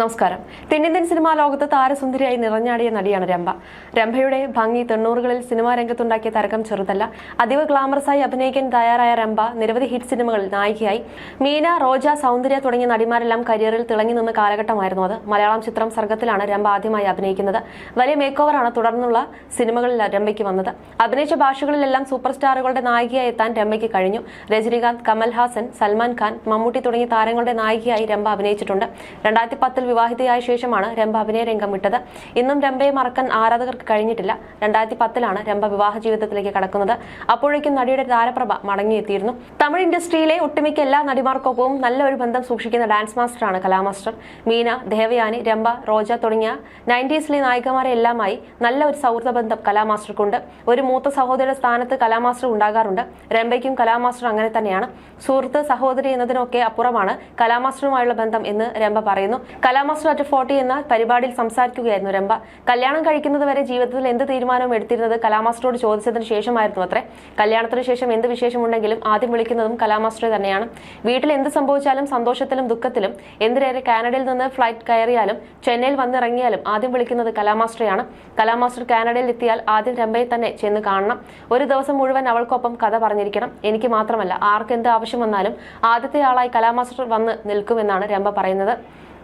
നമസ്കാരം. തെന്നിന്ത്യൻ സിനിമാ ലോകത്ത് താരസുന്ദരിയായി നിറഞ്ഞാടിയ നടിയാണ് രംഭ. രംഭയുടെ ഭംഗി തൊണ്ണൂറുകളിൽ സിനിമാ രംഗത്തുണ്ടാക്കിയ തരകം ചെറുതല്ല. അതീവ ഗ്ലാമറസായി അഭിനയിക്കാൻ തയ്യാറായ രംഭ നിരവധി ഹിറ്റ് സിനിമകളിൽ നായികയായി. മീന റോജ സൗന്ദര്യ തുടങ്ങിയ നടിമാരെല്ലാം കരിയറിൽ തിളങ്ങി നിന്ന കാലഘട്ടമായിരുന്നു അത്. മലയാളം ചിത്രം സർഗത്തിലാണ് രംഭ ആദ്യമായി അഭിനയിക്കുന്നത്. വലിയ മേക്ക് ഓവറാണ് തുടർന്നുള്ള സിനിമകളിൽ രംഭയ്ക്ക് വന്നത്. അഭിനയിച്ച ഭാഷകളിലെല്ലാം സൂപ്പർ സ്റ്റാറുകളുടെ നായികയായി എത്താൻ രംഭയ്ക്ക് കഴിഞ്ഞു. രജനീകാന്ത് കമൽഹാസൻ സൽമാൻ ഖാൻ മമ്മൂട്ടി തുടങ്ങിയ താരങ്ങളുടെ നായികയായി രംഭ അഭിനയിച്ചിട്ടുണ്ട്. രണ്ടായിരത്തി പത്തിൽ വിവാഹിതയായ ശേഷമാണ് രംഭ അഭിനയ രംഗം വിട്ടത് ഇന്നും രംഭയെ മറക്കാൻ ആരാധകർക്ക് കഴിഞ്ഞിട്ടില്ല. രണ്ടായിരത്തി പത്തിലാണ് രംഭ വിവാഹ ജീവിതത്തിലേക്ക് കടക്കുന്നത്. അപ്പോഴേക്കും നടിയുടെ താരപ്രഭ മടങ്ങിയെത്തിയിരുന്നു. തമിഴ് ഇൻഡസ്ട്രിയിലെ ഒട്ടുമിക്ക എല്ലാ നടിമാർക്കൊപ്പവും നല്ല ഒരു ബന്ധം സൂക്ഷിക്കുന്ന ഡാൻസ് മാസ്റ്ററാണ് കലാമാസ്റ്റർ മീന ദേവയാനി രംഭ റോജ തുടങ്ങിയ നയന്റീസിലെ നായികമാരെ എല്ലാമായി നല്ല ഒരു സൗഹൃദ ബന്ധം കലാമാസ്റ്റർക്കുണ്ട്. ഒരു മൂത്ത സഹോദര സ്ഥാനത്ത് കലാമാസ്റ്റർ ഉണ്ടാകാറുണ്ട്. രംഭയ്ക്കും കലാമാസ്റ്റർ അങ്ങനെ തന്നെയാണ്. സുഹൃത്ത് സഹോദരി എന്നതിനൊക്കെ അപ്പുറമാണ് കലാമാസ്റ്ററുമായുള്ള ബന്ധം എന്ന് രംഭ പറയുന്നു. കലാമാസ്റ്റർ അറ്റ് ഫോർട്ടി എന്ന പരിപാടിയിൽ സംസാരിക്കുകയായിരുന്നു രംഭ. കല്യാണം കഴിക്കുന്നത് വരെ ജീവിതത്തിൽ എന്ത് തീരുമാനവും എടുത്തിരുന്നത് കലാമാസ്റ്ററോട് ചോദിച്ചതിന് ശേഷമായിരുന്നു അത്രേ. കല്യാണത്തിന് ശേഷം എന്ത് വിശേഷമുണ്ടെങ്കിലും ആദ്യം വിളിക്കുന്നതും കലാമാസ്റ്ററെ തന്നെയാണ്. വീട്ടിൽ എന്ത് സംഭവിച്ചാലും സന്തോഷത്തിലും ദുഃഖത്തിലും എന്തിനേറെ കാനഡയിൽ നിന്ന് ഫ്ലൈറ്റ് കയറിയാലും ചെന്നൈയിൽ വന്നിറങ്ങിയാലും ആദ്യം വിളിക്കുന്നത് കലാമാസ്റ്ററെയാണ്. കലാമാസ്റ്റർ കാനഡയിൽ എത്തിയാൽ ആദ്യം രംഭയെ തന്നെ ചെന്ന് കാണണം. ഒരു ദിവസം മുഴുവൻ അവൾക്കൊപ്പം കഥ പറഞ്ഞിരിക്കണം. എനിക്ക് മാത്രമല്ല ആർക്കെന്ത് ആവശ്യം വന്നാലും ആദ്യത്തെ ആളായി കലാമാസ്റ്റർ വന്ന് നിൽക്കുമെന്നാണ് രംഭ പറയുന്നത്.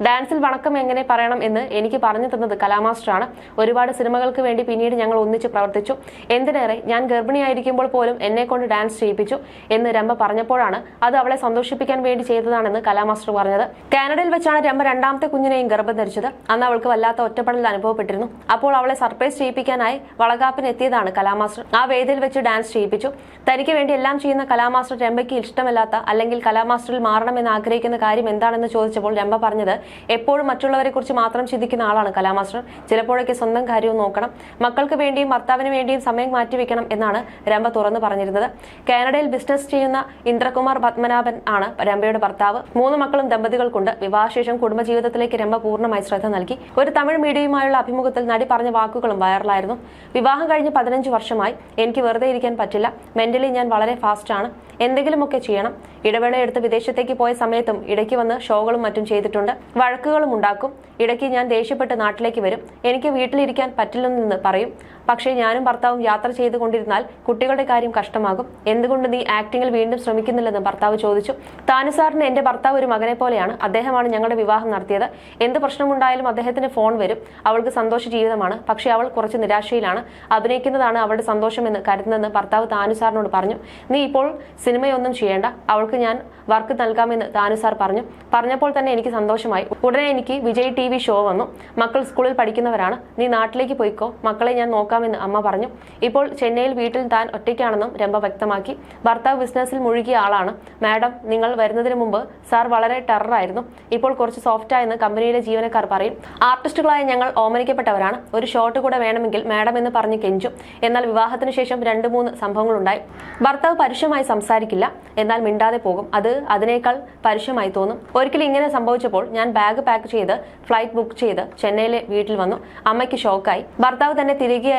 ഡാൻസിൽ വണക്കം എങ്ങനെ പറയണം എന്ന് എനിക്ക് പറഞ്ഞു തന്നത് കലാമാസ്റ്ററാണ്. ഒരുപാട് സിനിമകൾക്ക് വേണ്ടി പിന്നീട് ഞങ്ങൾ ഒന്നിച്ച് പ്രവർത്തിച്ചു. എന്തിനേറെ ഞാൻ ഗർഭിണിയായിരിക്കുമ്പോൾ പോലും എന്നെ കൊണ്ട് ഡാൻസ് ചെയ്യിപ്പിച്ചു എന്ന് രംഭ പറഞ്ഞപ്പോഴാണ് അത് അവളെ സന്തോഷിപ്പിക്കാൻ വേണ്ടി ചെയ്തതാണെന്ന് കലാമാസ്റ്റർ പറഞ്ഞത്. കാനഡയിൽ വെച്ചാണ് രംഭ രണ്ടാമത്തെ കുഞ്ഞിനെയും ഗർഭം ധരിച്ചത്. അന്ന് അവൾക്ക് വല്ലാത്ത ഒറ്റപ്പെടൽ അനുഭവപ്പെട്ടിരുന്നു. അപ്പോൾ അവളെ സർപ്രൈസ് ചെയ്യിപ്പിക്കാനായി വളകാപ്പിന് എത്തിയതാണ് കലാമാസ്റ്റർ. ആ വേദിയിൽ വെച്ച് ഡാൻസ് ചെയ്യിപ്പിച്ചു. തനിക്ക് വേണ്ടി എല്ലാം ചെയ്യുന്ന കലാമാസ്റ്റർ രംഭയ്ക്ക് ഇഷ്ടമല്ലാത്ത അല്ലെങ്കിൽ കലാമാസ്റ്ററിൽ മാറണമെന്ന് ആഗ്രഹിക്കുന്ന കാര്യം എന്താണെന്ന് ചോദിച്ചപ്പോൾ രംഭ പറഞ്ഞത് എപ്പോഴും മറ്റുള്ളവരെ കുറിച്ച് മാത്രം ചിന്തിക്കുന്ന ആളാണ് കലാമാസ്റ്റർ. ചിലപ്പോഴൊക്കെ സ്വന്തം കാര്യവും നോക്കണം. മക്കൾക്ക് വേണ്ടിയും ഭർത്താവിന് വേണ്ടിയും സമയം മാറ്റിവെക്കണം എന്നാണ് രംഭ തുറന്നു പറഞ്ഞിരുന്നത്. കാനഡയിൽ ബിസിനസ് ചെയ്യുന്ന ഇന്ദ്രകുമാർ പത്മനാഭൻ ആണ് രംഭയുടെ ഭർത്താവ്. മൂന്ന് മക്കളും ദമ്പതികൾക്കുണ്ട്. വിവാഹശേഷം കുടുംബജീവിതത്തിലേക്ക് രംഭ പൂർണമായി ശ്രദ്ധ നൽകി. ഒരു തമിഴ് മീഡിയയുമായുള്ള അഭിമുഖത്തിൽ നടി പറഞ്ഞ വാക്കുകളും വൈറലായിരുന്നു. വിവാഹം കഴിഞ്ഞ് പതിനഞ്ച് വർഷമായി. എനിക്ക് വെറുതെ ഇരിക്കാൻ പറ്റില്ല. മെന്റലി ഞാൻ വളരെ ഫാസ്റ്റ് ആണ്. എന്തെങ്കിലുമൊക്കെ ചെയ്യണം. ഇടവേള എടുത്ത് വിദേശത്തേക്ക് പോയ സമയത്തും ഇടയ്ക്ക് വന്ന് ഷോകളും മറ്റും ചെയ്തിട്ടുണ്ട്. വഴക്കുകളും ഉണ്ടാക്കും. ഇടയ്ക്ക് ഞാൻ ദേഷ്യപ്പെട്ട് നാട്ടിലേക്ക് വരും. എനിക്ക് വീട്ടിലിരിക്കാൻ പറ്റില്ലെന്ന് പറയും. പക്ഷേ ഞാനും ഭർത്താവും യാത്ര ചെയ്തുകൊണ്ടിരുന്നാൽ കുട്ടികളുടെ കാര്യം കഷ്ടമാകും. എന്തുകൊണ്ട് നീ ആക്ടിങ്ങിൽ വീണ്ടും ശ്രമിക്കുന്നില്ലെന്ന് ഭർത്താവ് ചോദിച്ചു. താനുസാറിന് എന്റെ ഭർത്താവ് ഒരു മകനെ പോലെയാണ്. അദ്ദേഹമാണ് ഞങ്ങളുടെ വിവാഹം നടത്തിയത്. എന്ത് പ്രശ്നമുണ്ടായാലും അദ്ദേഹത്തിന് ഫോൺ വരും. അവൾക്ക് സന്തോഷ ജീവിതമാണ്. പക്ഷേ അവൾ കുറച്ച് നിരാശയിലാണ്. അഭിനയിക്കുന്നതാണ് അവളുടെ സന്തോഷമെന്ന് കരുതുന്നതെന്ന് ഭർത്താവ് താനുസാറിനോട് പറഞ്ഞു. നീ ഇപ്പോൾ സിനിമയൊന്നും ചെയ്യേണ്ട. അവൾക്ക് ഞാൻ വർക്ക് നൽകാമെന്ന് താനുസാർ പറഞ്ഞു. പറഞ്ഞപ്പോൾ തന്നെ എനിക്ക് സന്തോഷമായി. ഉടനെ എനിക്ക് വിജയ് ടി ഷോ വന്നു. മക്കൾ സ്കൂളിൽ പഠിക്കുന്നവരാണ്. നീ നാട്ടിലേക്ക് പോയിക്കോ. മക്കളെ ഞാൻ നോക്കാമെന്ന് അമ്മ പറഞ്ഞു. ഇപ്പോൾ ചെന്നൈയിൽ വീട്ടിൽ താൻ ഒറ്റയ്ക്കാണെന്നും രംഭ വ്യക്തമാക്കി. ഭർത്താവ് ബിസിനസ്സിൽ മുഴുകിയ ആളാണ്. മാഡം നിങ്ങൾ വരുന്നതിന് മുമ്പ് സാർ വളരെ ടെററായിരുന്നു ഇപ്പോൾ കുറച്ച് സോഫ്റ്റായെന്ന് കമ്പനിയിലെ ജീവനക്കാർ പറയും. ആർട്ടിസ്റ്റുകളായ ഞങ്ങൾ ഓമനിക്കപ്പെട്ടവരാണ്. ഒരു ഷോട്ട് കൂടെ വേണമെങ്കിൽ മാഡം എന്ന് പറഞ്ഞ് കെഞ്ചും. എന്നാൽ വിവാഹത്തിന് ശേഷം രണ്ട് മൂന്ന് സംഭവങ്ങളുണ്ടായി. ഭർത്താവ് പരുഷമായി സംസാരിക്കില്ല. എന്നാൽ മിണ്ടാതെ പോകും. അത് അതിനേക്കാൾ പരുഷമായി തോന്നും. ഒരിക്കലും ഇങ്ങനെ സംഭവിച്ചപ്പോൾ ഞാൻ ബാഗ് പാക്ക് ചെയ്ത് ഫ്ലൈറ്റ് ബുക്ക് ചെയ്ത് ചെന്നൈയിലെ വീട്ടിൽ വന്നു. അമ്മയ്ക്ക് ഷോക്കായി. ഭർത്താവ് തന്നെ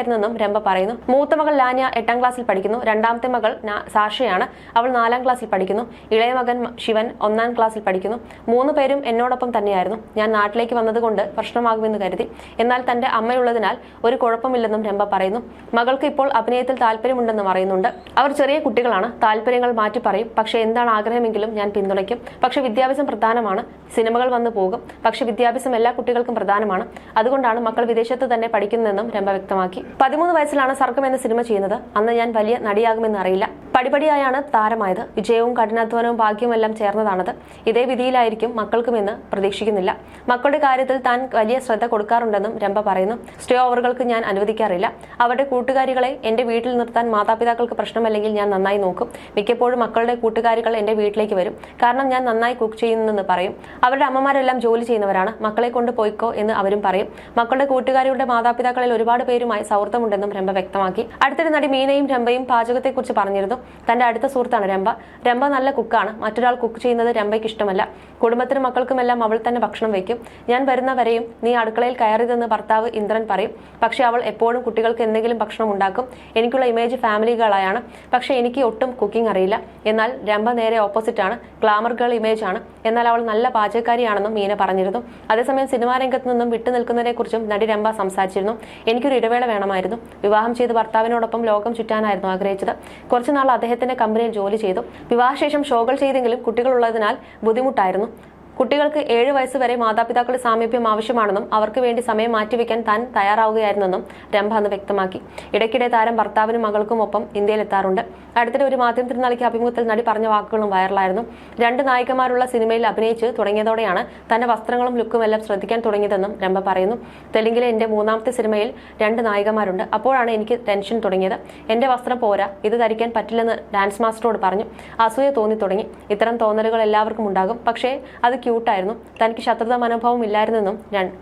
തിരികെയായിരുന്നെന്നും രംഭ പറയുന്നു മൂത്ത മകൾ ലാന്യ എട്ടാം ക്ലാസ്സിൽ പഠിക്കുന്നു. രണ്ടാമത്തെ മകൾ സാഷയാണ്. അവൾ നാലാം ക്ലാസ്സിൽ പഠിക്കുന്നു. ഇളയ മകൻ ശിവൻ ഒന്നാം ക്ലാസ്സിൽ പഠിക്കുന്നു. മൂന്ന് പേരും എന്നോടൊപ്പം തന്നെയായിരുന്നു. ഞാൻ നാട്ടിലേക്ക് വന്നതുകൊണ്ട് പ്രശ്നമാകുമെന്ന് കരുതി. എന്നാൽ തന്റെ അമ്മയുള്ളതിനാൽ ഒരു കുഴപ്പമില്ലെന്നും രംഭ പറയുന്നു. മകൾക്ക് ഇപ്പോൾ അഭിനയത്തിൽ താല്പര്യമുണ്ടെന്നും അറിയുന്നുണ്ട് അവർ ചെറിയ കുട്ടികളാണ്. താല്പര്യങ്ങൾ മാറ്റി പറയും. പക്ഷേ എന്താണ് ആഗ്രഹമെങ്കിലും ഞാൻ പിന്തുണയ്ക്കും. പക്ഷേ വിദ്യാഭ്യാസം പ്രധാനമാണ്. സിനിമകൾ വന്നു പോകും. പക്ഷേ വിദ്യാഭ്യാസം എല്ലാ കുട്ടികൾക്കും പ്രധാനമാണ്. അതുകൊണ്ടാണ് മക്കൾ വിദേശത്ത് തന്നെ പഠിക്കുന്നതെന്നും രംഭ വ്യക്തമാക്കി. പതിമൂന്ന് വയസ്സിലാണ് സർക്കം എന്ന സിനിമ ചെയ്യുന്നത്. അന്ന് ഞാൻ വലിയ നടിയാകുമെന്ന് അറിയില്ല. പടിപടിയായാണ് താരമായത്. വിജയവും കഠിനാധ്വാനവും ഭാഗ്യവുമെല്ലാം ചേർന്നതാണത്. ഇതേ വിധിയിലായിരിക്കും മക്കൾക്കുമെന്ന് പ്രതീക്ഷിക്കുന്നില്ല. മക്കളുടെ കാര്യത്തിൽ താൻ വലിയ ശ്രദ്ധ കൊടുക്കാറുണ്ടെന്നും രംഭ പറയുന്നു. സ്റ്റേ ഓവറുകൾക്ക് ഞാൻ അനുവദിക്കാറില്ല. അവരുടെ കൂട്ടുകാരികളെ എന്റെ വീട്ടിൽ നിർത്താൻ മാതാപിതാക്കൾക്ക് പ്രശ്നമല്ലെങ്കിൽ ഞാൻ നന്നായി നോക്കും. മിക്കപ്പോഴും മക്കളുടെ കൂട്ടുകാരികൾ എന്റെ വീട്ടിലേക്ക് വരും. കാരണം ഞാൻ നന്നായി കുക്ക് ചെയ്യുന്നെന്ന് പറയും. അവരുടെ അമ്മമാരെല്ലാം ജോലി ചെയ്യുന്നവരാണ്. മക്കളെ കൊണ്ട് പോയിക്കോ എന്ന് അവരും പറയും. മക്കളുടെ കൂട്ടുകാരികളുടെ മാതാപിതാക്കളിൽ ഒരുപാട് പേരുമായി സൗഹൃദമുണ്ടെന്നും രംഭ വ്യക്തമാക്കി. അടുത്തിടെ നടി മീനയും രംഭയും പാചകത്തെക്കുറിച്ച് പറഞ്ഞിരുന്നു. പറഞ്ഞിരുന്നു തന്റെ അടുത്ത സുഹൃത്താണ് രംഭ. രംഭ നല്ല കുക്കാണ്. മറ്റൊരാൾ കുക്ക് ചെയ്യുന്നത് രംഭയ്ക്ക് ഇഷ്ടമല്ല. കുടുംബത്തിനും മക്കൾക്കുമെല്ലാം അവൾ തന്നെ ഭക്ഷണം വയ്ക്കും. ഞാൻ വരുന്നവരെയും നീ അടുക്കളയിൽ കയറിയതെന്ന് ഭർത്താവ് ഇന്ദ്രൻ പറയും. പക്ഷെ അവൾ എപ്പോഴും കുട്ടികൾക്ക് എന്തെങ്കിലും ഭക്ഷണം ഉണ്ടാക്കും. എനിക്കുള്ള ഇമേജ് ഫാമിലി ഗേളായാണ് പക്ഷെ എനിക്ക് ഒട്ടും കുക്കിംഗ് അറിയില്ല. എന്നാൽ രംഭ നേരെ ഓപ്പോസിറ്റ് ആണ്. ഗ്ലാമർ ഗേൾ ഇമേജ് ആണ്. എന്നാൽ അവൾ നല്ല പാചകക്കാരിയാണെന്നും മീന പറഞ്ഞിരുന്നു. അതേസമയം സിനിമാ രംഗത്ത് നിന്നും വിട്ടുനിൽക്കുന്നതിനെക്കുറിച്ചും നടി രംഭ സംസാരിച്ചിരുന്നു. എനിക്കൊരു ഇടവേള വേണമായിരുന്നു. വിവാഹം ചെയ്ത് ഭർത്താവിനോടൊപ്പം ലോകം ചുറ്റാനായിരുന്നു ആഗ്രഹിച്ചത്. കുറച്ചുനാൾ അദ്ദേഹത്തിന്റെ കമ്പനിയിൽ ജോലി ചെയ്തു. വിവാഹശേഷം ഷോകൾ ചെയ്തെങ്കിലും കുട്ടികളുള്ളതിനാൽ ബുദ്ധിമുട്ടായിരുന്നു. കുട്ടികൾക്ക് ഏഴ് വയസ്സ് വരെ മാതാപിതാക്കളുടെ സാമീപ്യം ആവശ്യമാണെന്നും അവർക്ക് വേണ്ടി സമയം മാറ്റിവെക്കാൻ താൻ തയ്യാറാവുകയായിരുന്നെന്നും രംഭ അന്ന് വ്യക്തമാക്കി. ഇടയ്ക്കിടെ താരം ഭർത്താവിനും മകൾക്കും ഒപ്പം ഇന്ത്യയിലെത്താറുണ്ട്. അടുത്തിടെ ഒരു മാധ്യമത്തിന് നൽകിയ അഭിമുഖത്തിൽ നടി പറഞ്ഞ വാക്കുകളും വൈറലായിരുന്നു. രണ്ട് നായികമാരുള്ള സിനിമയിൽ അഭിനയിച്ച് തുടങ്ങിയതോടെയാണ് തന്റെ വസ്ത്രങ്ങളും ലുക്കും എല്ലാം ശ്രദ്ധിക്കാൻ തുടങ്ങിയതെന്നും രംഭ പറയുന്നു. തെലുങ്കിലെ എന്റെ മൂന്നാമത്തെ സിനിമയിൽ രണ്ട് നായികമാരുണ്ട്. അപ്പോഴാണ് എനിക്ക് ടെൻഷൻ തുടങ്ങിയത്. എന്റെ വസ്ത്രം പോരാ. ഇത് ധരിക്കാൻ പറ്റില്ലെന്ന് ഡാൻസ് മാസ്റ്ററോട് പറഞ്ഞു. അസൂയ തോന്നി തുടങ്ങി. ഇത്തരം തോന്നലുകൾ എല്ലാവർക്കും ഉണ്ടാകും. പക്ഷേ അത് ക്യൂട്ടായിരുന്നു. തനിക്ക് ശത്രുത മനോഭാവം ഇല്ലായിരുന്നെന്നും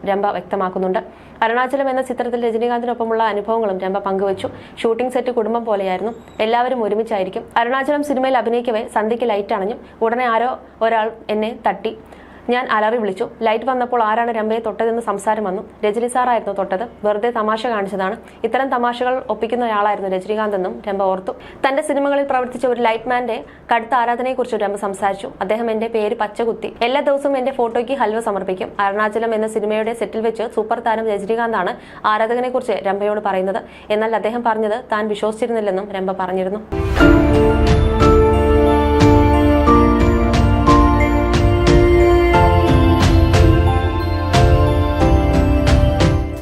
രംഭ വ്യക്തമാക്കുന്നുണ്ട്. അരുണാചലം എന്ന ചിത്രത്തിൽ രജനീകാന്തിനൊപ്പമുള്ള അനുഭവങ്ങളും രംഭ പങ്കുവച്ചു. ഷൂട്ടിംഗ് സെറ്റ് കുടുംബം പോലെയായിരുന്നു. എല്ലാവരും ഒരുമിച്ചായിരിക്കും. അരുണാചലം സിനിമയിൽ അഭിനയിക്കവേ സന്ധ്യയ്ക്ക് ലൈറ്റ് അണഞ്ഞു. ഉടനെ ആരോ ഒരാൾ എന്നെ തട്ടി. ഞാൻ അലറി വിളിച്ചു. ലൈറ്റ് വന്നപ്പോൾ ആരാണ് രംഭയെ തൊട്ടതെന്ന് സംസാരം വന്നു. രജനി സാറായിരുന്നു തൊട്ടത്. വെറുതെ തമാശ കാണിച്ചതാണ്. ഇത്തരം തമാശകൾ ഒപ്പിക്കുന്നയാളായിരുന്നു രജനികാന്ത് എന്നും രമ്പ ഓർത്തു. തന്റെ സിനിമകളിൽ പ്രവർത്തിച്ച ഒരു ലൈറ്റ് മാന്റെ കടുത്ത ആരാധനയെക്കുറിച്ച് രംഭ സംസാരിച്ചു. അദ്ദേഹം എന്റെ പേര് പച്ചകുത്തി. എല്ലാ ദിവസവും എന്റെ ഫോട്ടോയ്ക്ക് ഹൽവ സമർപ്പിക്കും. അരുണാചലം എന്ന സിനിമയുടെ സെറ്റിൽ വെച്ച് സൂപ്പർ താരം രജനീകാന്താണ് ആരാധകനെക്കുറിച്ച് രമ്പയോട് പറയുന്നത്. എന്നാൽ അദ്ദേഹം പറഞ്ഞത് താൻ വിശ്വസിച്ചിരുന്നില്ലെന്നും രമ്പ പറഞ്ഞിരുന്നു.